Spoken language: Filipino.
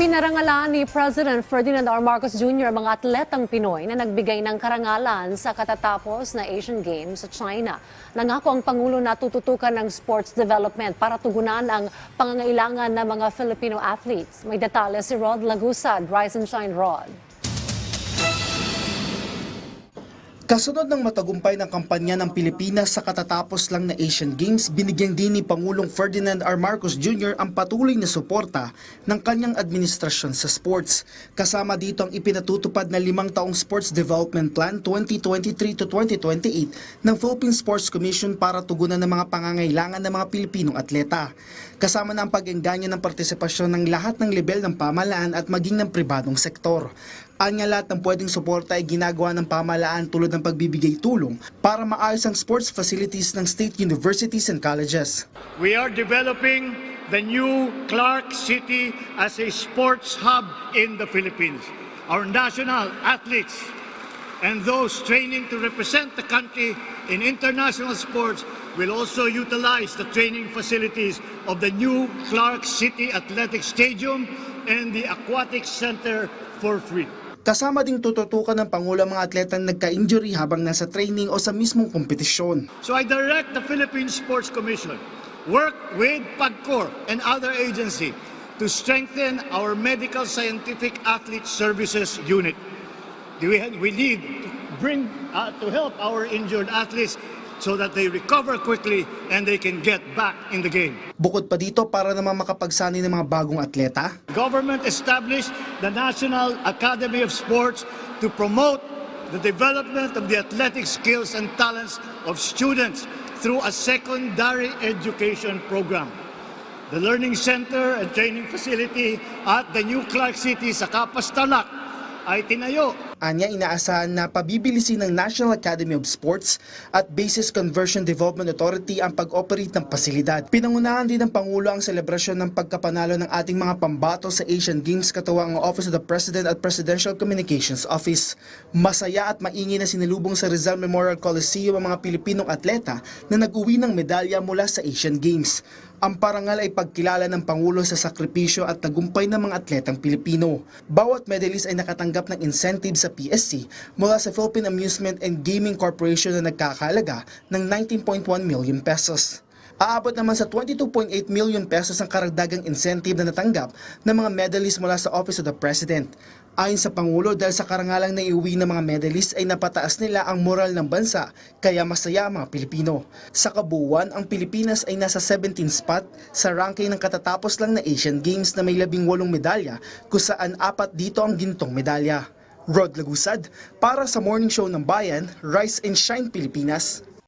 Pinarangalan ni President Ferdinand R. Marcos Jr. ang mga atletang Pinoy na nagbigay ng karangalan sa katatapos na Asian Games sa China. Nangako ang Pangulo na tututukan ng sports development para tugunan ang pangangailangan ng mga Filipino athletes. May detalye si Rod Lagusad. Rise and Shine, Rod. Kasunod ng matagumpay ng kampanya ng Pilipinas sa katatapos lang na Asian Games, binigyan din ni Pangulong Ferdinand R. Marcos Jr. ang patuloy na suporta ng kanyang administrasyon sa sports. Kasama dito ang ipinatutupad na limang taong Sports Development Plan 2023 to 2028 ng Philippine Sports Commission para tugunan ng mga pangangailangan ng mga Pilipinong atleta. Kasama na ang pag-engganyo ng partisipasyon ng lahat ng level ng pamahalaan at maging ng pribadong sektor. Anya lahat ng pwedeng suporta ay ginagawa ng pamahalaan tulad ng pagbibigay tulong para maayos ang sports facilities ng state universities and colleges. We are developing the new Clark City as a sports hub in the Philippines. Our national athletes and those training to represent the country in international sports will also utilize the training facilities of the new Clark City Athletic Stadium and the Aquatic Center for free. Kasama ding tututukan ng Pangulo ang mga atletang nagka-injury habang nasa training o sa mismong kompetisyon. So I direct the Philippine Sports Commission work with PAGCOR and other agency to strengthen our medical scientific athlete services unit. We, need to bring uh, to help our injured athletes so that they recover quickly and they can get back in the game. Bukod pa dito para naman makapagsanay ng mga bagong atleta, Government established the National Academy of Sports to promote the development of the athletic skills and talents of students through a secondary education program. The Learning Center and Training Facility at the New Clark City sa Kapas Tarlac ay tinayo Anya inaasahan na pabibilisin ng National Academy of Sports at Basis Conversion Development Authority ang pag-operate ng pasilidad. Pinangunahan din ng Pangulo ang selebrasyon ng pagkapanalo ng ating mga pambato sa Asian Games katuwang ang Office of the President at Presidential Communications Office. Masaya at maingi na sinilubong sa Rizal Memorial Coliseum ang mga Pilipinong atleta na nag-uwi ng medalya mula sa Asian Games. Ang parangal ay pagkilala ng Pangulo sa sakripisyo at tagumpay ng mga atletang Pilipino. Bawat medalist ay nakatanggap ng incentive sa PSC mula sa Philippine Amusement and Gaming Corporation na nagkakalaga ng 19.1 million pesos. Aabot naman sa 22.8 million pesos ang karagdagang incentive na natanggap ng mga medalist mula sa Office of the President. Ayon sa Pangulo, dahil sa karangalang na iuwi ng mga medalist ay napataas nila ang moral ng bansa, kaya masaya ang mga Pilipino. Sa kabuuan, ang Pilipinas ay nasa 17 spot sa ranking ng katatapos lang na Asian Games na may 18 medalya, kung saan apat dito ang gintong medalya. Rod Lagusad, para sa Morning Show ng Bayan, Rise and Shine Pilipinas.